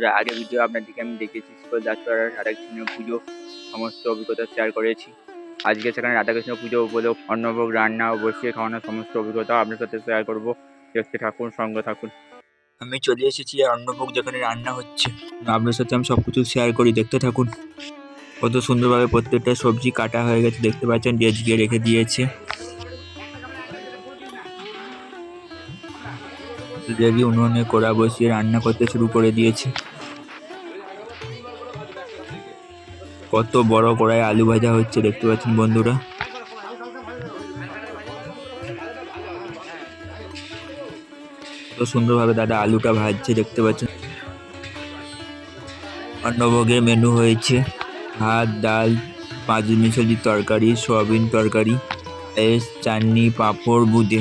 বন্ধুরা আগে ভিডিও আপনাদেরকে আমি দেখেছি স্কুল দাসপাড়ার রাধাকৃষ্ণ পুজো সমস্ত অভিজ্ঞতা শেয়ার করেছি। আজকে সেখানে রাধাকৃষ্ণ পুজো উপলক্ষ অন্নভোগ, রান্না ও বসিয়ে খাওয়ানোর সমস্ত অভিজ্ঞতা আপনার সাথে শেয়ার করব। দেখতে থাকুন, সঙ্গে থাকুন। আমি চলে এসেছি অন্নভোগ যেখানে রান্না হচ্ছে, আপনার সাথে আমি সব কিছু শেয়ার করি, দেখতে থাকুন। কত সুন্দরভাবে প্রত্যেকটা সবজি কাটা হয়ে গেছে, দেখতে পাচ্ছেন ডেজ গিয়ে রেখে দিয়েছে। রেডি উনুনে কড়া বসিয়ে রান্না করতে শুরু করে দিয়েছে। কত বড় কড়াই আলু ভাজা হচ্ছে দেখতে পাচ্ছেন বন্ধুরা। কত সুন্দরভাবে দাদা আলুটা ভাজছে দেখতে পাচ্ছেন। অন্নভোগের মেনু হয়েছে ভাত, ডাল পাঁচ মিশালির তরকারি, সয়াবিন তরকারি পায়েস চাটনি, পাঁপড়, বুঁদে।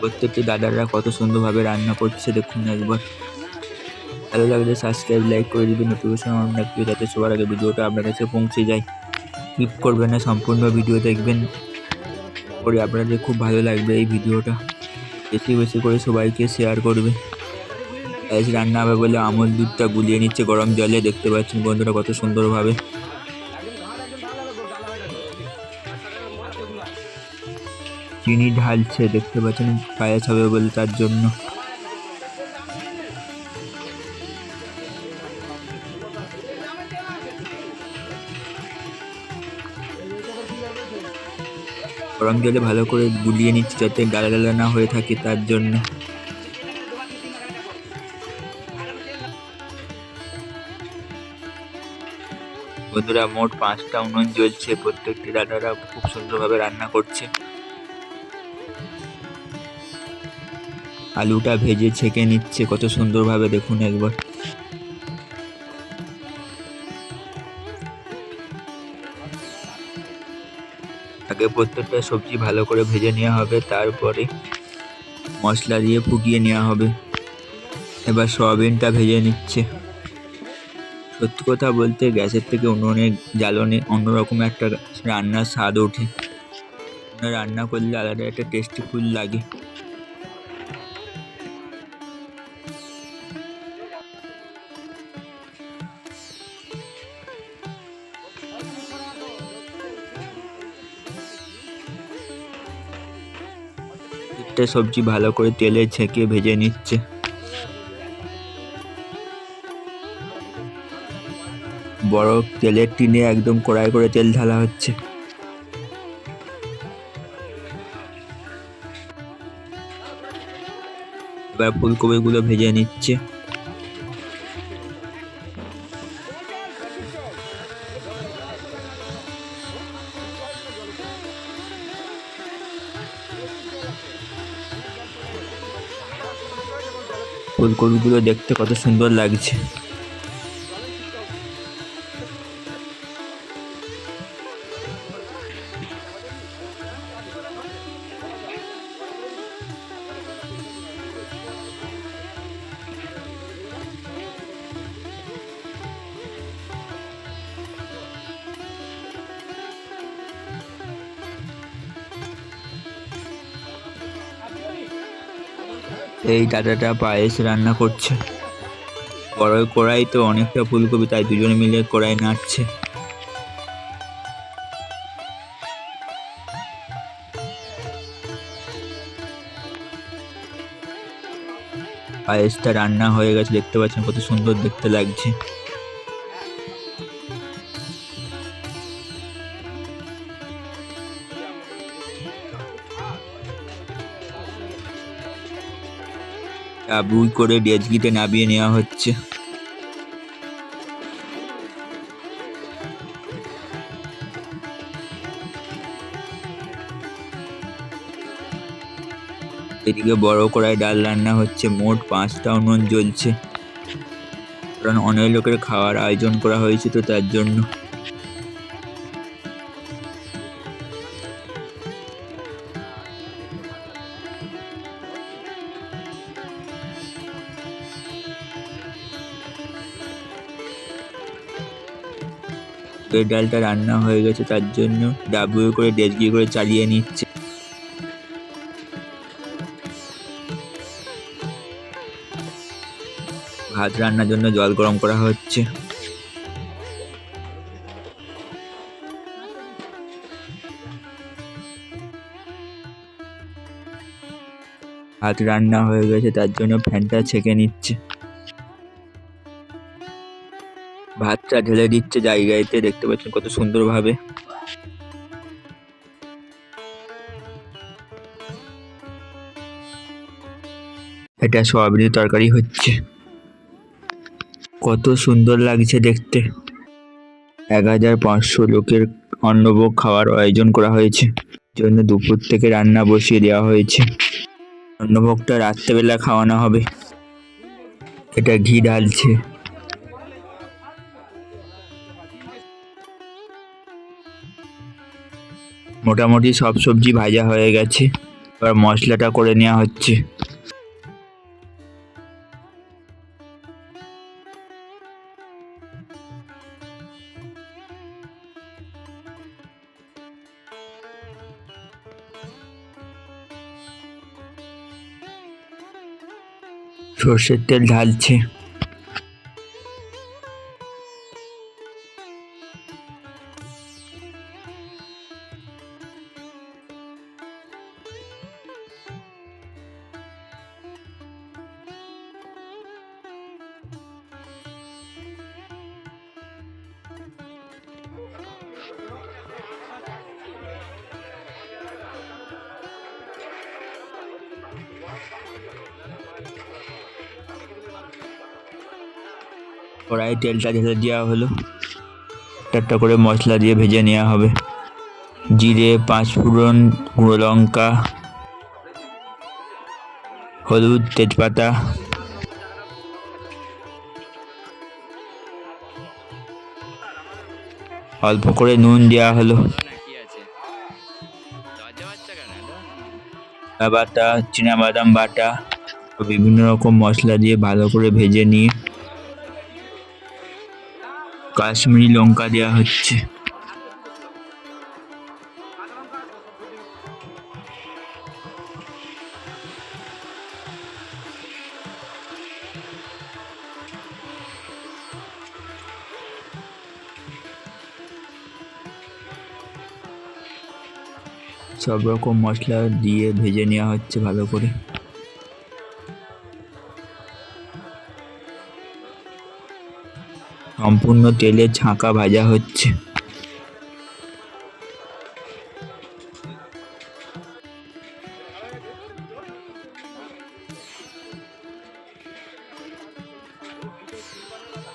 প্রত্যেকটি দাদারা কত সুন্দরভাবে রান্না করছে দেখুন একবার। ভালো লাগলে সাবস্ক্রাইব লাইক করে দিবেন নোটিফিকেশন অন রাখবে যাতে সবার আগে ভিডিওটা আপনার কাছে পৌঁছে যায়। স্কিপ করবেন না, সম্পূর্ণ ভিডিও দেখবেন। করে আপনাদের খুব ভালো লাগবে এই ভিডিওটা। বেশি বেশি করে সবাইকে শেয়ার করবে। রান্না হবে বলে আমল দুধটা গুলিয়ে নিচ্ছে গরম জলে। দেখতে পাচ্ছেন বন্ধুরা কত সুন্দরভাবে। চিনি ঢালছে, দেখতে পাচ্ছেন, পায়েস হবে বলে তার জন্য। গরম জলে ভালো করে গুলিয়ে নিচ্ছে যাতে ডালা ডালা না হয়ে থাকে তার জন্য। বন্ধুরা, মোট পাঁচটা উনুন জ্বলছে। প্রত্যেকটি দাদারা খুব সুন্দরভাবে রান্না করছে। আলুটা ভেজে ছেঁকে নিচ্ছে, কত সুন্দরভাবে দেখুন একবার। আগে প্রত্যেকটা সবজি ভালো করে ভেজে নেওয়া হবে, তারপরে মশলা দিয়ে ফুটিয়ে নেওয়া হবে। এবার সয়াবিনটা ভেজে নিচ্ছে। সত্যি কথা বলতে গ্যাসের থেকে উনুনে, জ্বালনে অন্যরকম একটা রান্নার স্বাদ ওঠে। রান্না করলে আলাদা একটা টেস্টিফুল লাগে। প্রত্যেকটা সবজি ভালো করে তেলে ছেঁকে ভেজে নিচ্ছে। বড় তেলের টিনে একদম কড়াই করে তেল ঢালা হচ্ছে। এবার ফুলকপিগুলো ভেজে নিচ্ছে। ফুলকপিগুলো দেখতে কত সুন্দর লাগছে। এই দাদাটা পায়েস রান্না করছে। বড় কড়াই তো, অনেকটা ফুলকপি, তাই দুজনে মিলে কড়াই নাড়ছে। পায়েসটা রান্না হয়ে গেছে, দেখতে পাচ্ছেন কত সুন্দর দেখতে লাগছে। বুই করে ডেজগিতে নামিয়ে নেওয়া হচ্ছে। এদিকে বড় কড়াই ডাল রান্না হচ্ছে, মোট পাঁচটা উনুন জ্বলছে। কারণ অনেক লোকের খাওয়ার আয়োজন করা হয়েছে তো তার জন্য। এই ডালটা রান্না হয়ে গেছে, তার জন্য ডাবু করে ডেজগি করে চালিয়ে নিচ্ছে। ভাত রান্নার জন্য জল গরম করা হচ্ছে। ভাত রান্না হয়ে গেছে, তার জন্য ফ্যানটা ছেঁকে নিচ্ছে। ভাতটা ঢেলে দিচ্ছে জায়গাতে, দেখতে পাচ্ছেন কত সুন্দরভাবে। এটা সয়াবিনের তরকারি হচ্ছে। কত সুন্দর লাগছে দেখতে। এক হাজার পাঁচশো লোকের অন্নভোগ খাওয়ার আয়োজন করা হয়েছে। জন্য দুপুর থেকে রান্না বসিয়ে দেওয়া হয়েছে। অন্নভোগটা রাত্রেবেলা খাওয়ানো হবে। এটা ঘি ঢালছে। মোটামুটি সব সবজি ভাজা হয়ে গেছে। এবার মশলাটা করে নেওয়া হচ্ছে। সর্ষের তেল ঢালছে। কড়াই তেলটা ঢেলে দেওয়া হলো। একটা করে মশলা দিয়ে ভেজে নেওয়া হবে। জিরে পাঁচ ফোড়ন গুঁড়ো লঙ্কা, হলুদ তেজপাতা, অল্প করে নুন দেওয়া হলো। বাটা বাদাম বাটা, বিভিন্ন রকম মশলা দিয়ে ভালো করে ভেজে নিয়ে কাশ্মীরি লঙ্কা দেওয়া হচ্ছে। সব রকম মশলা দিয়ে ভেজে নেওয়া হচ্ছে ভালো করে। সম্পূর্ণ তেলে ছাঁকা ভাজা হচ্ছে।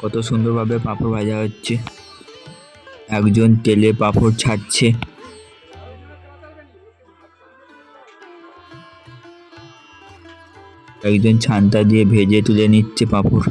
কত সুন্দরভাবে পাঁপড় ভাজা হচ্ছে। একজন তেলে পাঁপড় ছাড়ছে। একজন ছান্তা দিয়ে ভেজে তুলে নিচ্ছে পাঁপড়।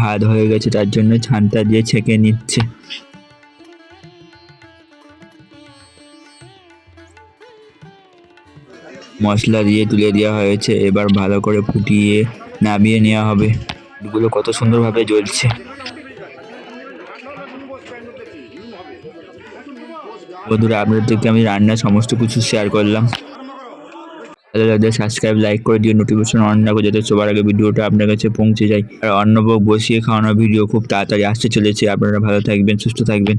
ভাত হয়ে গেছে, তার জন্য ছানটা দিয়ে ছেঁকে নিচ্ছে। মশলা দিয়ে তুলে দেওয়া হয়েছে, এবার ভালো করে ফুটিয়ে নামিয়ে নেওয়া হবে। এগুলো কত সুন্দরভাবে জ্বলছে। বন্ধুরা আপনাদেরকে আমি রান্নার সমস্ত কিছু শেয়ার করলাম। ভালো লাগলে সাবস্ক্রাইব লাইক করে দিয়ে নোটিফিকেশন অন রাখো যাতে সবার আগে ভিডিওটা আপনার কাছে পৌঁছে যায়। আর অন্নভোগ বসিয়ে খাওয়ানোর ভিডিও খুব তাড়াতাড়ি আসতে চলেছে। আপনারা ভালো থাকবেন, সুস্থ থাকবেন।